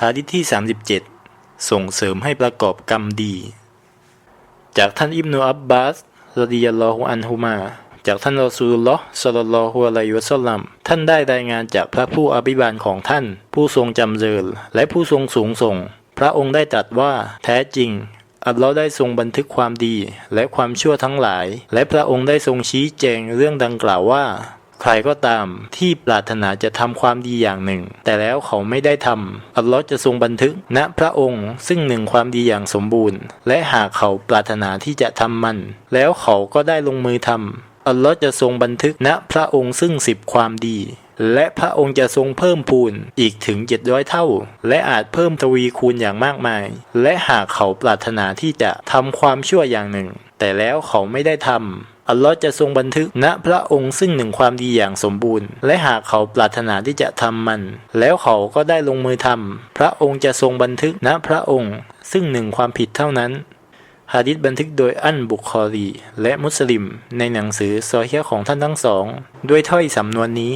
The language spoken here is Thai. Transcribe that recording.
หะดีษที่ 37 ส่งเสริมให้ประกอบกรรมดี จากท่านอิบนุอับบาสรดิยัลลอฮุอันฮุมา จากท่านรอซูลุลลอฮ์ศ็อลลัลลอฮุอะลัยวะซัลลัม ท่านได้รายงานจากพระผู้อภิบาลของท่าน ผู้ทรงจำเริญ และผู้ทรงสูงส่ง พระองค์ได้ตรัสว่า แท้จริงอัลลอฮ์ได้ทรงบันทึกความดีและความชั่วทั้งหลาย และพระองค์ได้ทรงชี้แจงเรื่องดังกล่าวว่า ใครก็ตามที่ปรารถนาจะทำความดีอย่างหนึ่ง แต่แล้วเขาไม่ได้ทำอัลลอฮ์จะทรงบันทึกณพระองค์ซึ่งหนึ่งความดีอย่างสมบูรณ์ และหากเขาปรารถนาที่จะทำมัน แล้วเขาก็ได้ลงมือทำอัลลอฮ์จะทรงบันทึกณพระองค์ซึ่งสิบความดี และพระองค์จะทรงเพิ่มพูนอีกถึง700เท่า และอาจเพิ่มทวีคูณอย่างมากมาย และหากเขาปรารถนาที่จะทำความชั่วอย่างหนึ่ง แต่แล้วเขาไม่ได้ทำอัลลอฮ์จะทรงบันทึกณพระองค์ซึ่งหนึ่งความดีอย่างสมบูรณ์ และหากเขาปรารถนาที่จะทำมัน แล้วเขาก็ได้ลงมือทำพระองค์จะทรงบันทึกณพระองค์ ซึ่งหนึ่งความผิดเท่านั้นฮะดิษบันทึกโดยอันบุคอรี และมุสลิม ในหนังสือซอฮีฮ์ของท่านทั้งสอง ด้วยถ้อยสำนวนนี้